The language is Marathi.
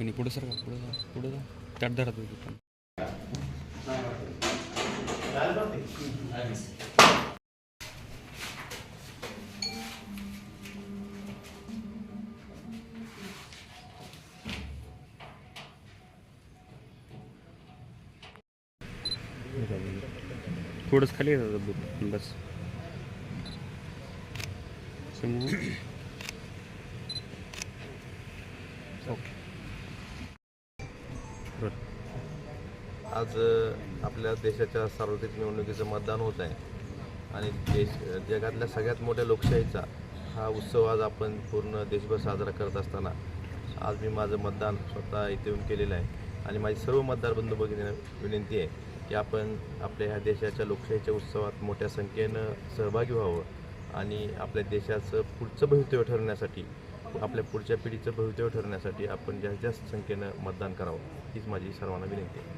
आणि पुढे सर का? पुढे जा पुढे जा. त्यात धरा तुम्ही पण थोडंच खाली येतात बस. समोर ओके. आज आपल्या देशाच्या सार्वत्रिक निवडणुकीचं मतदान होत आहे. आणि देश जगातल्या सगळ्यात मोठ्या लोकशाहीचा हा उत्सव आज आपण पूर्ण देशभर साजरा करत असताना आज मी माझं मतदान स्वतः इथे येऊन केलेलं आहे. आणि माझी सर्व मतदार बंधू भगिनी विनंती आहे की आपण आपल्या ह्या देशाच्या लोकशाहीच्या उत्सवात मोठ्या संख्येनं सहभागी व्हावं आणि आपल्या देशाचं पुढचं भवितव्य ठरवण्यासाठी आपल्या पुढच्या पिढीचं भवितव्य ठरवण्यासाठी आपण जास्तीत जास्त संख्येनं मतदान करावं हीच माझी सर्वांना विनंती आहे.